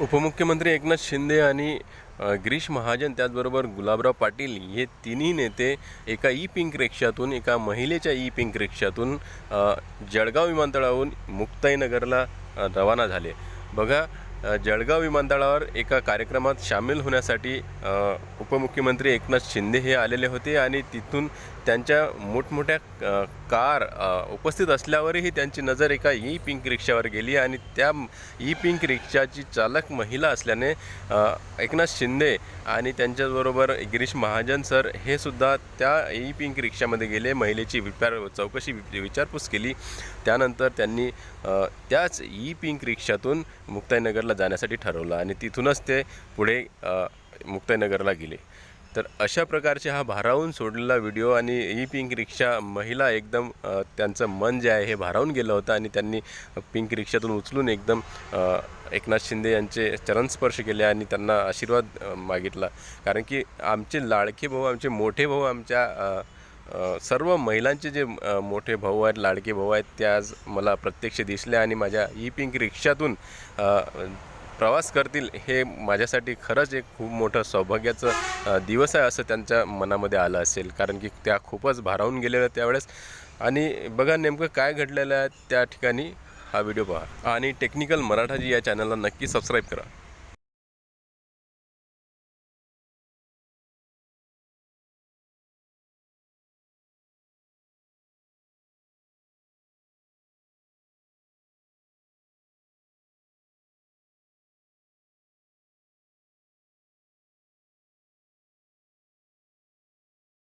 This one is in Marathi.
उपमुख्यमंत्री एकनाथ शिंदे आणि गिरीश महाजन त्याचबरोबर गुलाबराव पाटील हे तिन्ही नेते एका ई पिंक रिक्षातून एका महिलेच्या ई पिंक रिक्षातून जळगाव विमानतळावरून मुक्ताईनगरला रवाना झाले. बघा जळगाव विमानतळावर एका कार्यक्रमात सामील होण्यासाठी उपमुख्यमंत्री एकनाथ शिंदे हे आलेले होते आणि तिथून त्यांच्या मोठमोठ्या कार उपस्थित असल्यावरही त्यांची नजर एका ई पिंक रिक्षावर गेली आणि त्या ई पिंक रिक्षाची चालक महिला असल्याने एकनाथ शिंदे आणि त्यांच्याबरोबर गिरीश महाजन सर हे सुद्धा त्या ई पिंक रिक्षामध्ये गेले. महिलेची विचार चौकशी वि- विचारपूस केली. त्यानंतर त्यांनी त्याच ई पिंक रिक्षातून मुक्ताईनगरला जाण्यासाठी ठरवलं आणि तिथूनच ते पुढे मुक्ताईनगरला गेले. तर अशा प्रकारचे हा भारावून सोडलेला व्हिडिओ आणि ई पिंक रिक्षा महिला एकदम त्यांचं मन जे आहे हे भारावून गेलं होतं आणि त्यांनी पिंक रिक्षातून उचलून एकदम एकनाथ शिंदे यांचे चरणस्पर्श केले आणि त्यांना आशीर्वाद मागितला. कारण की आमचे लाडके भाऊ आमचे मोठे भाऊ आमच्या सर्व महिलांचे जे मोठे भाऊ आहेत लाडके भाऊ आहेत ते आज मला प्रत्यक्ष दिसले आणि माझ्या ई पिंक रिक्षातून प्रवास करतील हे माझ्यासाठी खरंच एक खूप मोठं सौभाग्याचं दिवस आहे असं त्यांच्या मनामध्ये आलं असेल. कारण की त्या खूपच भारावून गेलेल्या त्यावेळेस. आणि बघा नेमकं काय घडलेलं आहे त्या ठिकाणी हा व्हिडिओ पहा. आणि टेक्निकल मराठाजी या चॅनलला नक्की सबस्क्राईब करा.